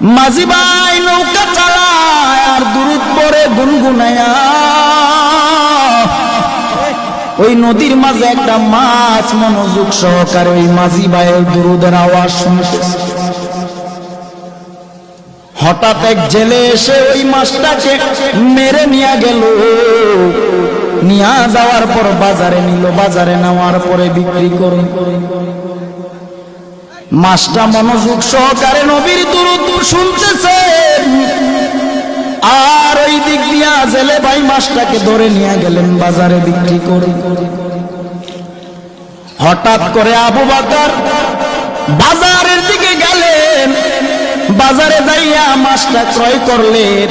মাঝি ভাই নৌকা চালায় আর দূরত পরে গুনগুনায়া। ওই নদীর মাঝে একটা মাছ মনোযোগ সহকারে ওই মাঝি ভাইয়ের দুরুদের আওয়াজ শুনতেছে। হঠাৎ এক জেলে এসে ওই মাছটাকে মেরে নিয়ে গেল। নিয়ে যাওয়ার পর বাজারে নিল, বাজারে নেওয়ার পরে বিক্রি করে মাছটা মনোযোগ সহকারে নবীর দুরুদ শুনতেছে। আর ওই দিক দিয়া জেলে ভাই মাছটাকে ধরে নিয়ে গেলেন বাজারে বিক্রি করে। হঠাৎ করে আবু বাকার বাজারের দিকে গেলেন। বাজারে যাইয়া মাছটা ক্রয় করলেন।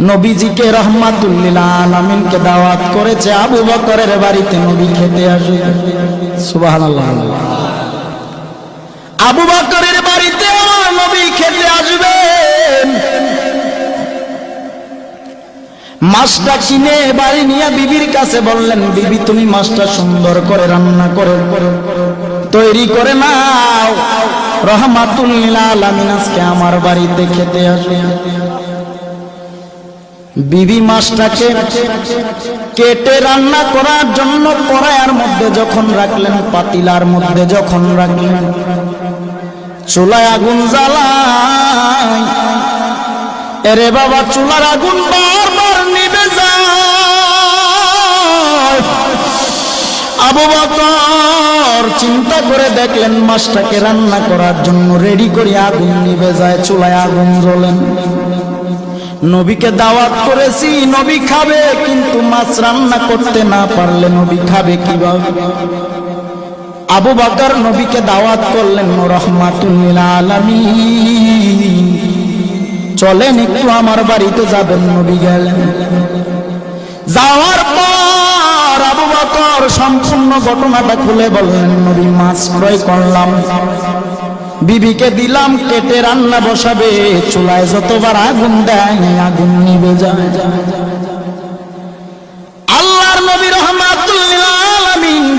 নবীজিকে রহমাতুল্লিল আলমিনকে দাওয়াত করেছে আবু বকরের বাড়িতে নবী খেতে আসে। সুবহানাল্লাহ। আবু বাকরের বাড়িতে আমার নবী খেতে আসবেন। মাছটা চিনে বাড়ি নিয়ে বিবির কাছে বললেন, বিবি, তুমি মাছটা সুন্দর করে রান্না করে, তৈরি করে নাও। রহমাতুল্লিল আলামিন আজকে আমার বাড়িতে খেতে আসবে। বিবি মাছটাকে কেটে রান্না করার জন্য কড়াইয়ের মধ্যে যখন রাখলেন, পাতিলার মধ্যে যখন রাখলেন, চুলায় আগুন জ্বালায় এরে বাবা, চুলার আগুন বারবার নিবে যায়। আবু বকর চিন্তা করে দেখলেন, মাছটাকে রান্না করার জন্য রেডি করে আগুন নিবে যায়, চুলায় আগুন জ্বলেন। নবীকে দাওয়াত করেছি, নবী খাবে, কিন্তু মাছ রান্না করতে না পারলে নবী খাবে কীভাবে? আবু বাকর নবীকে দাওয়াত করলেন আলামিন। চলেন একটু আমার বাড়িতে যাবেন, নবী গেলেন। যাওয়ার পর আবু বকর সম্পূর্ণ ঘটনাটা খুলে বললেন, নবী মাছ ক্রয় করলাম। বিবিকে দিলাম কেটে রান্না বসাবে, চুলায় যতবার আগুন দেয়, আগুন নিবে যায় আল্লাহর নবী রহমাতুল্লিল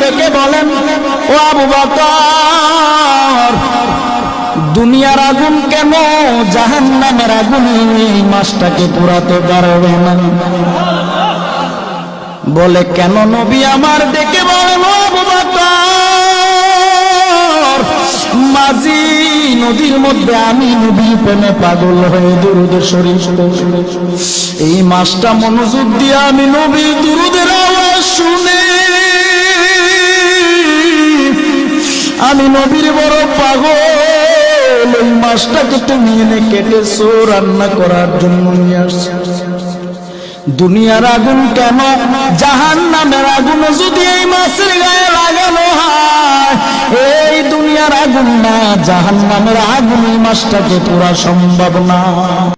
ডেকে বলেন, ও আবু বকর, দুনিয়ার আগুন কেন, জাহান্নামের আগুন এই মাছটাকে পুরাতে পারবে না? বলে, কেন নবী আমার ডেকে বলেন, ও আবু বকর? নদীর মধ্যে আমি নদী প্রেমে পাগল হয়ে দুরুদ শরীফ এই মাছটা মনোযোগ দিয়ে আমি নবী দুরুদের আওয়াজ শুনে। আমি নবীর বড় পাগল ওই মাছটাকে তুমি এনে কেটেছো রান্না করার জন্য নিয়ে দুনিয়ার আগুন কেন? জাহান নামের আগুন যদি এই মাছের গায়ে লাগানো হয় এই না জাহান আগুন মাসটাকে পুরা সম্ভব না।